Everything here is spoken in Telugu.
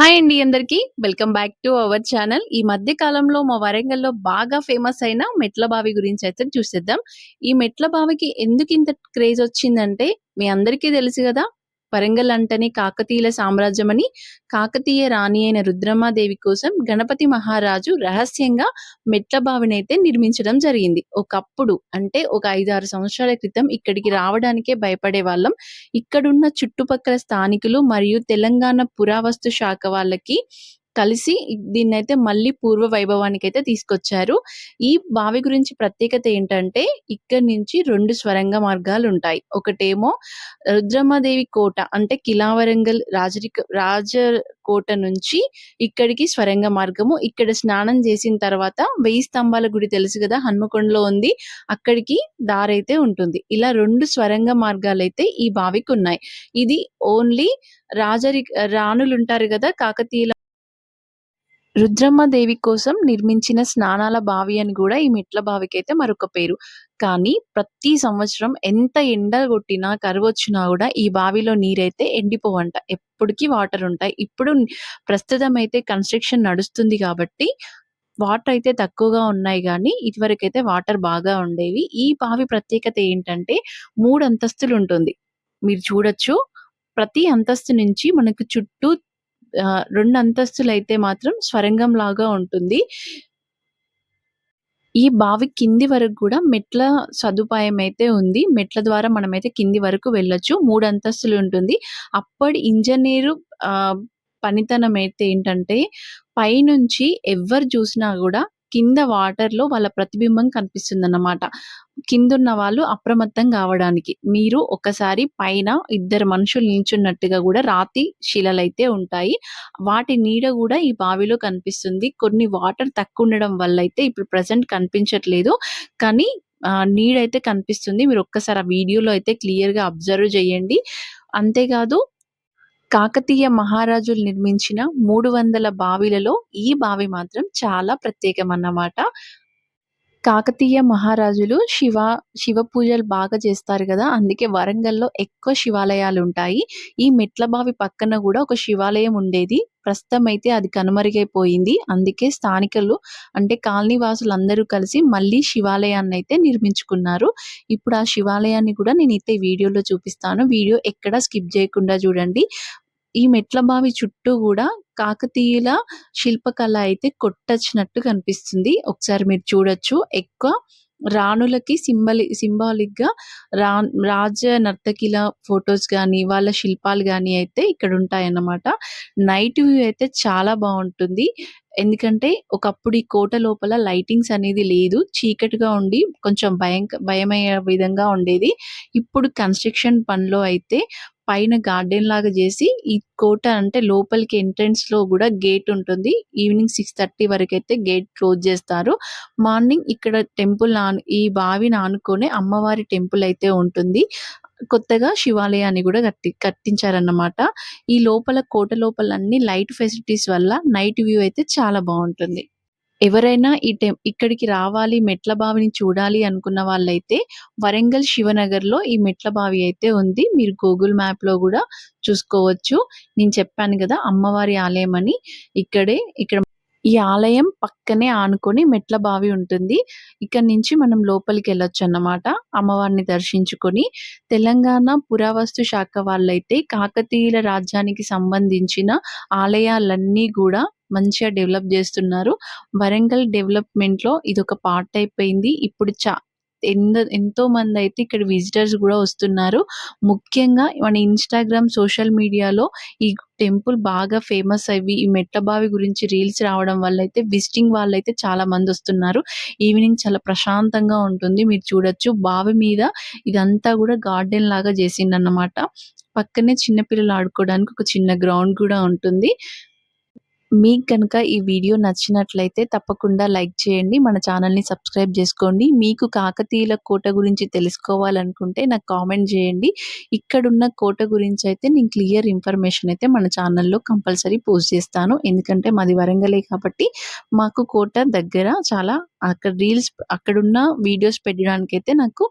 హాయ్ అండి అందరికి. Welcome back to our channel. ఈ మధ్య కాలంలో మా వరంగల్లో బాగా ఫేమస్ అయిన మెట్ల బావి గురించి అయితే చూసేద్దాం. ఈ మెట్ల బావికి ఎందుకు ఇంత క్రేజ్ వచ్చిందంటే మీ అందరికీ తెలుసు కదా వరంగల్ అంటేనే కాకతీయుల సామ్రాజ్యమని కాకతీయ రాణి అయిన రుద్రమాదేవి కోసం గణపతి మహారాజు రహస్యంగా మెట్ల నిర్మించడం జరిగింది. ఒకప్పుడు అంటే ఒక ఐదారు సంవత్సరాల క్రితం ఇక్కడికి రావడానికే భయపడే వాళ్ళం. ఇక్కడున్న చుట్టుపక్కల స్థానికులు మరియు తెలంగాణ పురావస్తు శాఖ వాళ్ళకి కలిసి దీన్నైతే మళ్ళీ పూర్వ వైభవానికి అయితే తీసుకొచ్చారు. ఈ బావి గురించి ప్రత్యేకత ఏంటంటే ఇక్కడ నుంచి రెండు స్వరంగ మార్గాలు ఉంటాయి. ఒకటేమో రుద్రమ్మదేవి కోట అంటే కిలావరంగల్ రాజరిక రాజ కోట నుంచి ఇక్కడికి స్వరంగ మార్గము. ఇక్కడ స్నానం చేసిన తర్వాత వెయ్యి స్తంభాల గుడి తెలుసు కదా హన్మకొండలో ఉంది. అక్కడికి దారైతే ఉంటుంది. ఇలా రెండు స్వరంగ మార్గాలు అయితే ఈ బావికి ఉన్నాయి ఇది ఓన్లీ రాజరి రాణులు ఉంటారు కదా కాకతీయుల రుద్రమ్మదేవి కోసం నిర్మించిన స్నానాల బావి అని కూడా ఈ మెట్ల బావికి అయితే మరొక పేరు. కానీ ప్రతి సంవత్సరం ఎంత ఎండ కొట్టినా కరువు వచ్చినా కూడా ఈ బావిలో నీరైతే ఎండిపోవంట. ఎప్పటికీ వాటర్ ఉంటాయి. ఇప్పుడు ప్రస్తుతం అయితే కన్స్ట్రక్షన్ నడుస్తుంది కాబట్టి వాటర్ అయితే తక్కువగా ఉన్నాయి కానీ ఇదివరకైతే వాటర్ బాగా ఉండేవి. ఈ బావి ప్రత్యేకత ఏంటంటే మూడు అంతస్తులు ఉంటుంది. మీరు చూడొచ్చు. ప్రతి అంతస్తు నుంచి మనకు చుట్టూ రెండు అంతస్తులు అయితే మాత్రం స్వరంగం లాగా ఉంటుంది. ఈ బావి కింది వరకు కూడా మెట్ల సదుపాయం అయితే ఉంది. మెట్ల ద్వారా మనమైతే కింది వరకు వెళ్ళొచ్చు. మూడు అంతస్తులు ఉంటుంది. అప్పటి ఇంజనీరు పనితనం అయితే ఏంటంటే పైనుంచి ఎవరు చూసినా కూడా కింద వాటర్‌లో వాళ్ళ ప్రతిబింబం కనిపిస్తుందన్నమాట. కిందున్న వాళ్ళు అప్రమత్తం కావడానికి. మీరు ఒకసారి పైన ఇద్దరు మనుషులు నిల్చున్నట్టుగా కూడా రాతి శిలలైతే ఉంటాయి. వాటి నీడ కూడా ఈ బావిలో కనిపిస్తుంది. కొన్ని వాటర్ తక్కువ ఉండడం వల్ల అయితే ఇప్పుడు ప్రజెంట్ కనిపించట్లేదు. కానీ నీడైతే కనిపిస్తుంది. మీరు ఒక్కసారి ఆ వీడియోలో అయితే క్లియర్‌గా అబ్జర్వ్ చేయండి. అంతేకాదు కాకతీయ మహారాజులు నిర్మించిన మూడు వందల బావిలలో ఈ బావి మాత్రం చాలా ప్రత్యేకం అన్నమాట కాకతీయ మహారాజులు శివ శివ పూజలు బాగా చేస్తారు కదా. అందుకే వరంగల్లో ఎక్కువ శివాలయాలు ఉంటాయి. ఈ మెట్ల బావి పక్కన కూడా ఒక శివాలయం ఉండేది. ప్రస్తుతం అయితే అది కనుమరుగైపోయింది. అందుకే స్థానికులు అంటే కాలనీ వాసులు అందరూ కలిసి మళ్ళీ శివాలయాన్ని అయితే నిర్మించుకున్నారు. ఇప్పుడు ఆ శివాలయాన్ని కూడా నేను అయితే వీడియోలో చూపిస్తాను. వీడియో ఎక్కడ స్కిప్ చేయకుండా చూడండి. ఈ మెట్ల బావి చుట్టూ కూడా కాకతీయుల శిల్పకళ అయితే కొట్టచ్చినట్టు కనిపిస్తుంది. ఒకసారి మీరు చూడొచ్చు. ఎక్కువ రాణులకి సింబలి సింబాలిక్గా రా రాజ నర్తకిల ఫొటోస్ కానీ వాళ్ళ శిల్పాలు కానీ అయితే ఇక్కడ ఉంటాయన్నమాట నైట్ వ్యూ అయితే చాలా బాగుంటుంది. ఎందుకంటే ఒకప్పుడు ఈ కోట లోపల లైటింగ్స్ అనేది లేదు. చీకటిగా ఉండి కొంచెం భయం భయమయ్యే విధంగా ఉండేది. ఇప్పుడు కన్స్ట్రక్షన్ పనిలో అయితే పైన గార్డెన్ లాగా చేసి ఈ కోట అంటే లోపలికి ఎంట్రన్స్లో కూడా గేట్ ఉంటుంది. ఈవినింగ్ సిక్స్ థర్టీ వరకు అయితే గేట్ క్లోజ్ చేస్తారు. మార్నింగ్ ఇక్కడ టెంపుల్ ఈ బావిని ఆనుకొని అమ్మవారి టెంపుల్ అయితే ఉంటుంది. కొత్తగా శివాలయాన్ని కూడా కట్టి కట్టించారన్నమాట. ఈ లోపల కోట లోపల అన్ని లైట్ ఫెసిలిటీస్ వల్ల నైట్ వ్యూ అయితే చాలా బాగుంటుంది. ఎవరైనా ఈ టెం ఇక్కడికి రావాలి మెట్ల బావిని చూడాలి అనుకున్న వాళ్ళైతే వరంగల్ శివనగర్లో ఈ మెట్ల బావి అయితే ఉంది. మీరు గూగుల్ మ్యాప్లో కూడా చూసుకోవచ్చు. నేను చెప్పాను కదా అమ్మవారి ఆలయం అని. ఇక్కడే ఇక్కడ ఈ ఆలయం పక్కనే ఆనుకొని మెట్ల బావి ఉంటుంది. ఇక్కడ నుంచి మనం లోపలికి వెళ్ళొచ్చు అన్నమాట అమ్మవారిని దర్శించుకొని తెలంగాణ పురావస్తు శాఖ వాళ్ళైతే కాకతీయుల రాజ్యానికి సంబంధించిన ఆలయాలన్నీ కూడా మంచిగా డెవలప్ చేస్తున్నారు. వరంగల్ డెవలప్మెంట్లో ఇది ఒక పార్ట్ అయిపోయింది. ఇప్పుడు చా ఎంతో మంది అయితే ఇక్కడ విజిటర్స్ కూడా వస్తున్నారు. ముఖ్యంగా మన ఇన్స్టాగ్రామ్ సోషల్ మీడియాలో ఈ టెంపుల్ బాగా ఫేమస్ అవి ఈ మెట్ల బావి గురించి రీల్స్ రావడం వల్ల అయితే విజిటింగ్ వాళ్ళు అయితే చాలా మంది వస్తున్నారు. ఈవినింగ్ చాలా ప్రశాంతంగా ఉంటుంది. మీరు చూడొచ్చు. బావి మీద ఇదంతా కూడా గార్డెన్ లాగా చేసిండన్నమాట. పక్కనే చిన్నపిల్లలు ఆడుకోవడానికి ఒక చిన్న గ్రౌండ్ కూడా ఉంటుంది. మీకు కనుక ఈ వీడియో నచ్చినట్లయితే తప్పకుండా లైక్ చేయండి మన ఛానల్ని సబ్స్క్రైబ్ చేసుకోండి. మీకు కాకతీయుల కోట గురించి తెలుసుకోవాలనుకుంటే నాకు కామెంట్ చేయండి. ఇక్కడున్న కోట గురించి అయితే నేను క్లియర్ ఇన్ఫర్మేషన్ అయితే మన ఛానల్లో కంపల్సరీ పోస్ట్ చేస్తాను. ఎందుకంటే మాది వరంగలే కాబట్టి మాకు కోట దగ్గర చాలా అక్కడ రీల్స్ అక్కడున్న వీడియోస్ పెట్టడానికైతే నాకు